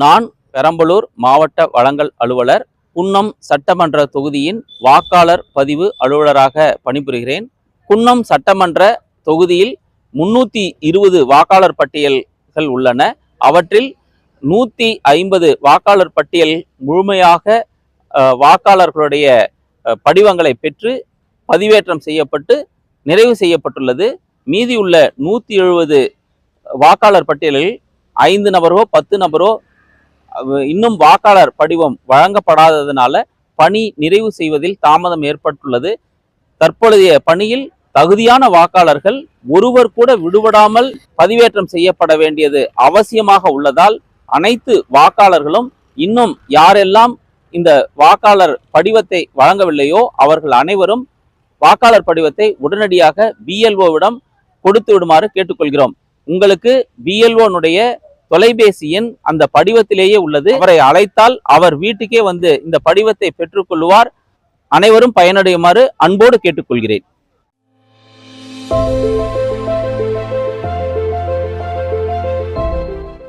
நான் பெரம்பலூர் மாவட்ட வழங்கல் அலுவலர் குன்னம் சட்டமன்ற தொகுதியின் வாக்காளர் பதிவு அலுவலராக பணிபுரிகிறேன். குன்னம் சட்டமன்ற தொகுதியில் முன்னூற்றி இருபது வாக்காளர் பட்டியல்கள் உள்ளன. அவற்றில் நூற்றி ஐம்பது வாக்காளர் பட்டியல் முழுமையாக வாக்காளர்களுடைய படிவங்களை பெற்று பதிவேற்றம் செய்யப்பட்டு நிறைவு செய்யப்பட்டுள்ளது. மீதியுள்ள நூற்றி எழுபது வாக்காளர் பட்டியலில் ஐந்து நபரோ பத்து நபரோ இன்னும் வாக்காளர் படிவம் வழங்கப்படாததனால பணி நிறைவு செய்வதில் தாமதம் ஏற்பட்டுள்ளது. தற்பொழுதைய பணியில் தகுதியான வாக்காளர்கள் ஒருவர் கூட விடுபடாமல் பதிவேற்றம் செய்யப்பட வேண்டியது அவசியமாக உள்ளதால் அனைத்து வாக்காளர்களும் இன்னும் யாரெல்லாம் இந்த வாக்காளர் படிவத்தை வழங்கவில்லையோ அவர்கள் அனைவரும் வாக்காளர் படிவத்தை உடனடியாக பிஎல்ஓவிடம் கொடுத்து விடுமாறு கேட்டுக்கொள்கிறோம். உங்களுக்கு பிஎல்ஓனுடைய தொலைபேசி எண் அந்த படிவத்திலேயே உள்ளது. அவரை அழைத்தால் அவர் வீட்டுக்கே வந்து இந்த படிவத்தை பெற்றுக்கொள்வார் அனைவரும் பயனடையுமாறு அன்போடு கேட்டுக்கொள்கிறேன்.